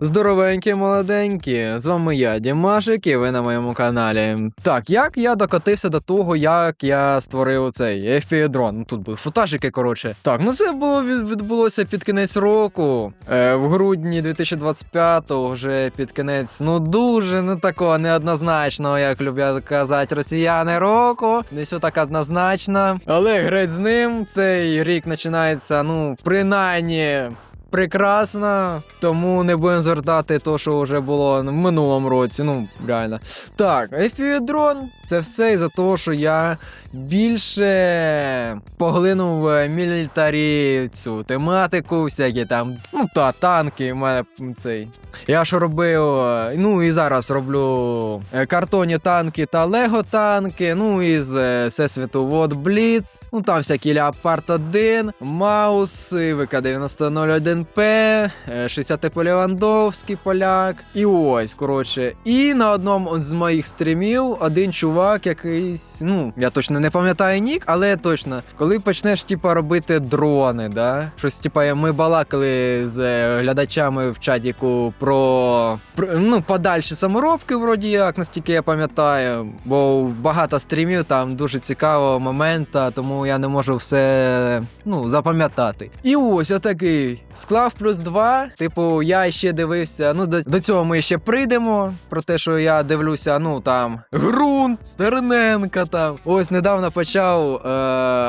Здоровенькі, молоденькі, з вами я, Дімашик, і ви на моєму каналі. Так, як я докотився до того, як я створив цей FPV дрон. Ну тут будуть футажики, коротше. Так, ну це було відбулося під кінець року. Е, в грудні 2025-го, вже під кінець, ну дуже не такого неоднозначного, як люблять казати росіяни року. Десь отак однозначно. Але греть з ним, цей рік починається, ну, принаймні прекрасно, тому не будемо звертати то, що вже було в минулому році. Ну, реально. Так, FPV-дрон це все із-за того, що я більше поглинув мілітарі цю тематику, всякі там, ну та танки, в мене цей. Я ж робив, ну і зараз роблю е, картонні танки та лего танки, ну із е, Всесвіту Вот Бліц, ну там всякі Леопард 1, Маус, ВК-9001П, е, 60 Полівандовський поляк. І ось, коротше. І на одному з моїх стрімів один чувак якийсь, ну, я точно не пам'ятаю нік, але точно, коли почнеш, типа, робити дрони, да? Щось, типа, ми балакали з е, глядачами в чатіку про, про ну, подальші саморобки, вроді як, настільки я пам'ятаю. Бо багато стрімів там дуже цікавого момента, тому я не можу все ну, запам'ятати. І ось отакий. Склав плюс 2. Типу, я ще дивився. Ну, до, до цього ми ще прийдемо. Про те, що я дивлюся, ну там Грун, Стерненка там. Ось недавно почав е,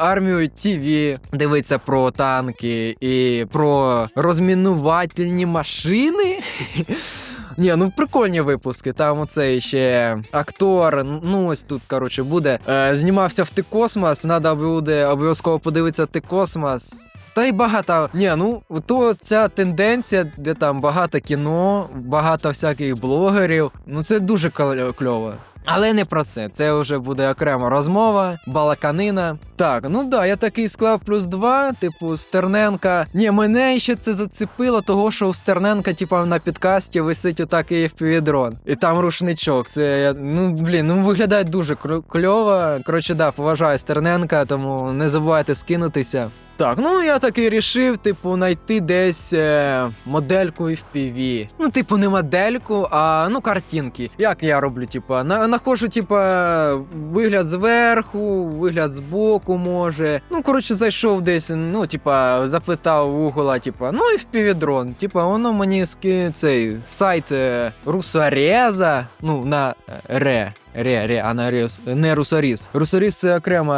армію ТВ дивитися про танки і про розмінувательні машини. Ні, ну прикольні випуски. Там оцей ще актор. Ну ось тут, коротше, буде. Е, знімався в Ти Космос. Треба буде обов'язково подивитися Ти Космос. Та й багато. Ні, ну то ця тенденція, де там багато кіно, багато всяких блогерів. Ну це дуже кльово. Але не про це. Це вже буде окрема розмова, балаканина. Так, ну да, я такий склав плюс два, типу Стерненка. Ні, мене ще це зацепило, того, що у Стерненка, типу, на підкасті висить отакий FPV-дрон. І там рушничок. Це. Ну блін, ну виглядає дуже кльово. Коротше, да, поважаю Стерненка, тому не забувайте скинутися. Так, ну я таки рішив, типу, знайти десь е, модельку FPV. Ну, типу, не модельку, а ну картинки. Як я роблю, типу, на, находжу, типу, вигляд зверху, вигляд збоку, може. Ну, коротше, зайшов десь, ну, типа, запитав у Google, типа, ну FPV дрон. Типа, воно мені ски цей сайт е, русареза, ну, на е, ре. Ре, ре, а не, рес, не русоріз. Русоріз це окрема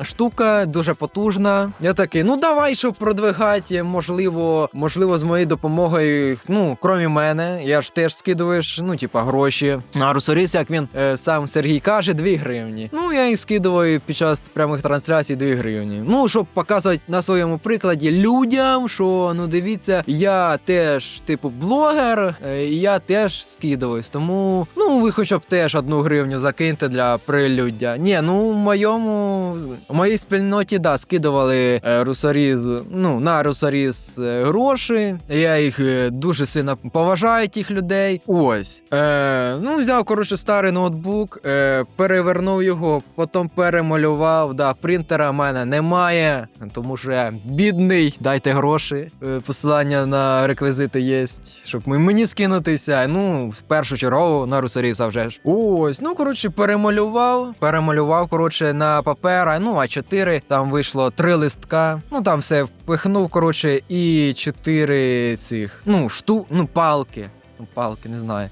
е, штука, дуже потужна. Я такий, ну давай, щоб продвигати, можливо, можливо, з моєю допомогою, ну, крім мене, я ж теж скидуєш, ну, типа, гроші. А русоріз, як він е, сам Сергій каже, 2 гривні. Ну, я їх скидую під час прямих трансляцій 2 гривні. Ну, щоб показувати на своєму прикладі людям, що ну дивіться, я теж, типу, блогер, е, і я теж скидуюсь. Тому, ну, ви хоча б теж одну гривню закиньте для прилюддя. Ні, ну в моєму в моїй спільноті да, скидували е, русоріз, ну, на русоріз е, гроші. Я їх е, дуже сильно поважаю, тих людей. Ось. Е, ну, взяв, коротше, старий ноутбук, е, перевернув його, потім перемалював. Да, принтера в мене немає, тому що я бідний. Дайте гроші. Е, посилання на реквізити є, щоб мені скинутися. Ну, в першу чергу на русоріза вже ж. Ось, ну коротше, перемалював. Перемалював, коротше, на папера. Ну, А4, там вийшло три листка. Ну там все впихнув, коротше, і чотири цих. Ну, шту, ну, палки. Палки, не знаю.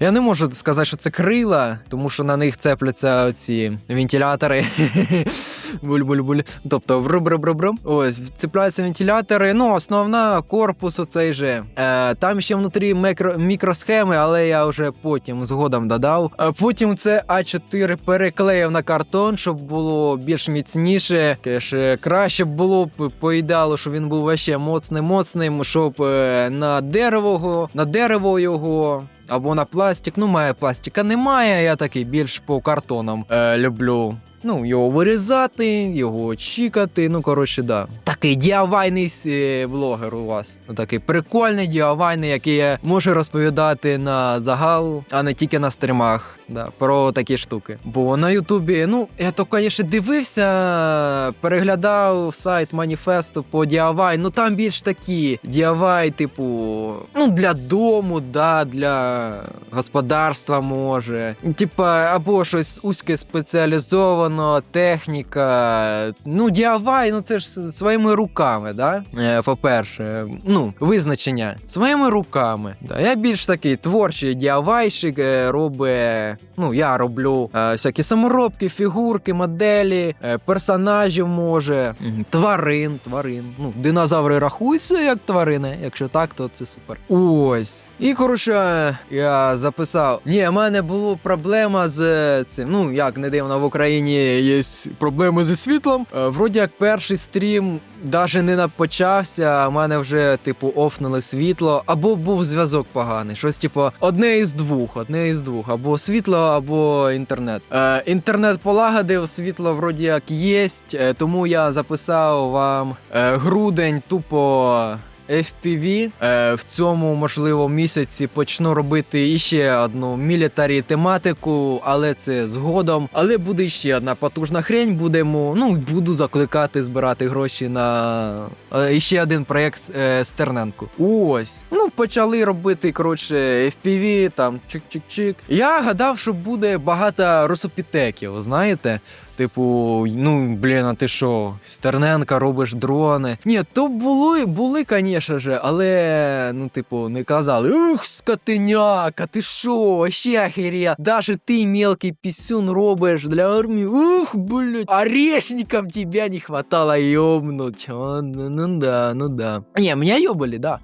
Я не можу сказати, що це крила, тому що на них цепляться ці вентилятори. Буль-буль-буль. Тобто вруб-руб-руб. Ось, цепляються вентилятори. Ну, основна корпус оцей же. Е, там ще внутрі мікро, мікросхеми, але я вже потім згодом додав. А потім це А4 переклеїв на картон, щоб було більш міцніше. Е, краще було б по ідеалу, щоб він був вообще моцним моцним, щоб е, на дерево, на дерево його. Або на пластик. Ну, має пластика немає. Я такий більш по картонам е, люблю. Ну, його вирізати, його чікати. Ну, коротше, да. Такий діавайний е, блогер у вас. Ну, Такий прикольний діавайний, який я можу розповідати на загал, а не тільки на стрімах. Да, про такі штуки. Бо на Ютубі, ну, я то, звісно, дивився, переглядав сайт маніфесту по DIY, ну там більш такі DIY, типу, ну, для дому, да, для господарства може. Типа, або щось узьке спеціалізовано, техніка. Ну, DIY, ну це ж своїми руками, да? Е, по-перше, ну, визначення своїми руками. Да. Я більш такий творчий DIY-щик, е, робить. Ну, я роблю е, всякі саморобки, фігурки, моделі, персонажів може, тварин, тварин. Ну, динозаври рахуються як тварини. Якщо так, то це супер. Ось. І коротше, я записав. Ні, в мене була проблема з е, цим. Ну, як не дивно, в Україні є проблеми зі світлом. Е, Вроді як перший стрім Даже не напочався, а в мене вже, типу, офнули світло, або був зв'язок поганий. Щось, типу, одне із двох, одне із двох, або світло, або інтернет. Е, інтернет полагодив, світло вроді як єсть, е, тому я записав вам е, грудень тупо. FPV. Е, в цьому можливо місяці почну робити іще одну мілітарі тематику, але це згодом. Але буде ще одна потужна хрень. Будемо ну буду закликати збирати гроші на е, іще один проєкт е, Стерненку. Ось. Ну почали робити коротше FPV, там чик-чик-чик. Я гадав, що буде багато росопітеків, знаєте. Типу, ну блін, а ти що, Стерненка робиш дрони? Ні, то були, були, звісно ж, але ну, типу, не казали: Ух, скотиняка, ти що, ще ахерія, даже ти мелкий пісюн робиш для армії. Ух, блядь, орешникам тебя не хватало ёбнуть. О, ну, ну да, ну да. Не, меня ёбали, да.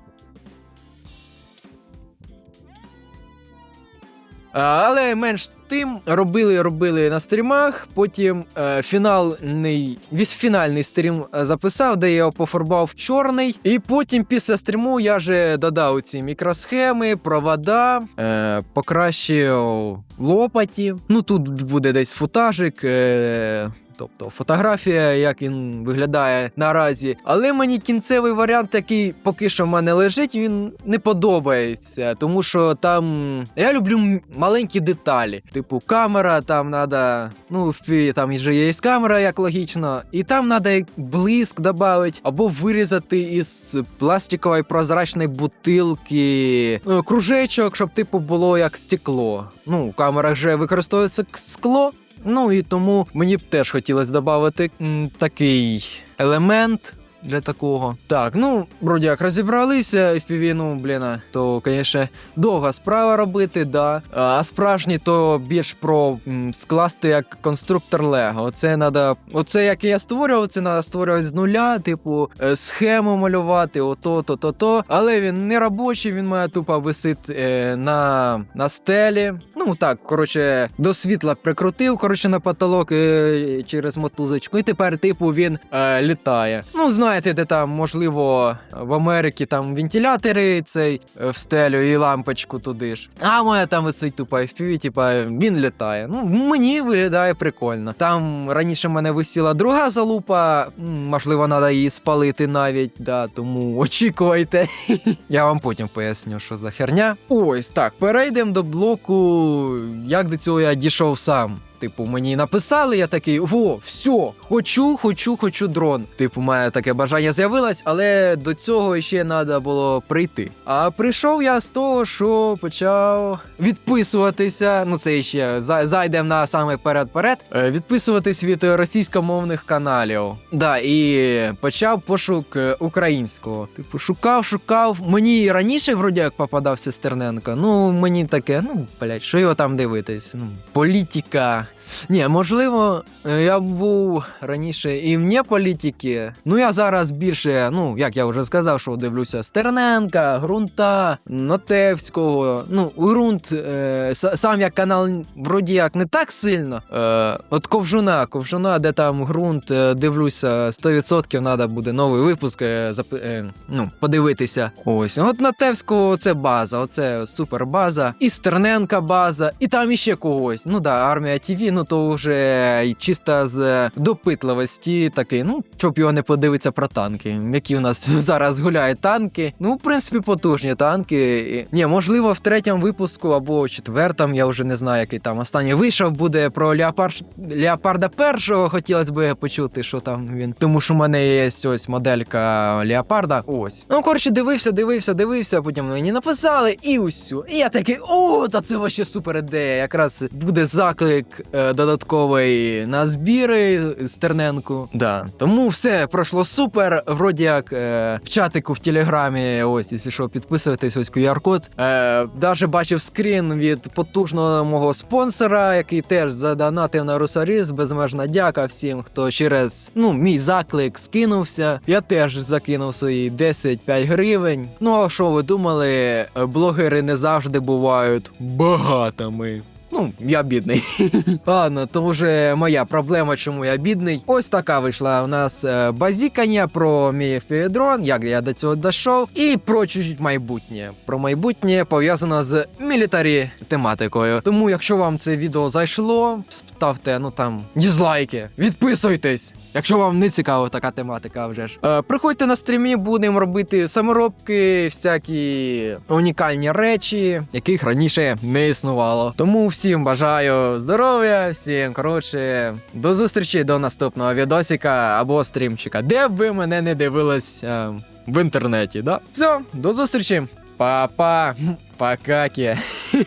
Але менш з тим робили, робили на стрімах. Потім е, фінальний фінальний стрім е, записав, де я його пофарбував в чорний. І потім після стріму я же додав ці мікросхеми, провода, е, покращив лопаті. Ну тут буде десь футажик. Е, Тобто фотографія, як він виглядає наразі. Але мені кінцевий варіант, який поки що в мене лежить, він не подобається. Тому що там я люблю маленькі деталі. Типу, камера, там треба. Ну, фі- там вже є камера, як логічно, і там треба блиск додати, або вирізати із пластикової прозрачної бутилки е, кружечок, щоб типу було як стекло. Ну, в камерах вже використовується скло. Ну і тому мені б теж хотілося додати такий елемент. Для такого. Так, ну, вроді як розібралися FPV, ну, блін, а, то, звісно, довга справа робити, да. А справжні то більш про м, скласти як конструктор Лего. Оце надо. Оце як я створював, це треба створювати з нуля, типу, е, схему малювати, ото, то, то, то. Але він не робочий, він має тупо висить е, на, на стелі. Ну так, коротше, до світла прикрутив, коротше, на потолок е, через мотузочку. І тепер, типу, він е, літає. Ну, знаєте, де там, можливо, в Америці там вентилятори цей е, в стелю і лампочку туди ж. А моя там висить тупо FPV, типа він літає. Ну, мені виглядає прикольно. Там раніше в мене висіла друга залупа, можливо, треба її спалити навіть, да, тому очікуйте. Я вам потім поясню, що за херня. Ось так, перейдемо до блоку, як до цього я дійшов сам. Типу, мені написали, я такий, о, все, хочу, хочу, хочу дрон. Типу, моє таке бажання з'явилось, але до цього ще треба було прийти. А прийшов я з того, що почав відписуватися. Ну, це ще за- зайдемо на саме перед-перед. е, Відписуватись від російськомовних каналів. Да, і почав пошук е, українського. Типу, шукав, шукав. Мені раніше вроді як попадався Стерненко. Ну, мені таке, ну, блядь, що його там дивитись? Ну, політика. Ні, можливо, е, я був раніше і вне політики. Ну я зараз більше, ну як я вже сказав, що дивлюся Стерненка, Грунта, Нотевського. Ну, ґрунт е, сам як канал вроді як не так сильно. Е, от Ковжуна, Ковжуна, де там ґрунт, е, дивлюся, 100% треба буде новий випуск. Е, запи- е, ну, подивитися. Ось. От Нотевського це база, оце супер база. І Стерненка база, і там іще когось. Ну да, армія ТВ ну то вже чисто з допитливості такий, ну, щоб його не подивитися про танки. Які у нас зараз гуляють танки. Ну, в принципі, потужні танки. Ні, можливо, в третьому випуску або четвертому, я вже не знаю, який там останній вийшов, буде про Леопард... Леопарда першого. Хотілося б почути, що там він. Тому що в мене є ось моделька Леопарда. Ось. Ну, коротше, дивився, дивився, дивився, потім мені написали і усю. І я такий, о, та це вообще супер ідея. Якраз буде заклик е, додатковий на збіри Стерненку. Да. Тому все пройшло супер. Вроді як е, в чатику в телеграмі, ось, якщо що, підписуйтесь, ось QR-код. Е, даже бачив скрін від потужного мого спонсора, який теж задонатив на Русаріс. Безмежна дяка всім, хто через ну, мій заклик скинувся. Я теж закинув свої 10-5 гривень. Ну а що ви думали, блогери не завжди бувають багатими. Ну, я бідний. Ладно, то вже моя проблема, чому я бідний. Ось така вийшла у нас е, базікання про мій FPV-дрон, як я до цього дійшов, і про чуть майбутнє. Про майбутнє пов'язано з мілітарі тематикою. Тому, якщо вам це відео зайшло, ставте ну там дізлайки, відписуйтесь. Якщо вам не цікава така тематика, вже ж е, приходьте на стрімі, будемо робити саморобки, всякі унікальні речі, яких раніше не існувало. Тому всім бажаю здоров'я, всім коротше, до зустрічі до наступного відосика або стрімчика, де б ви мене не дивились е, в інтернеті. Да? Все, до зустрічі. Па-па, покаки.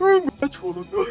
Ой, блядь, холодно.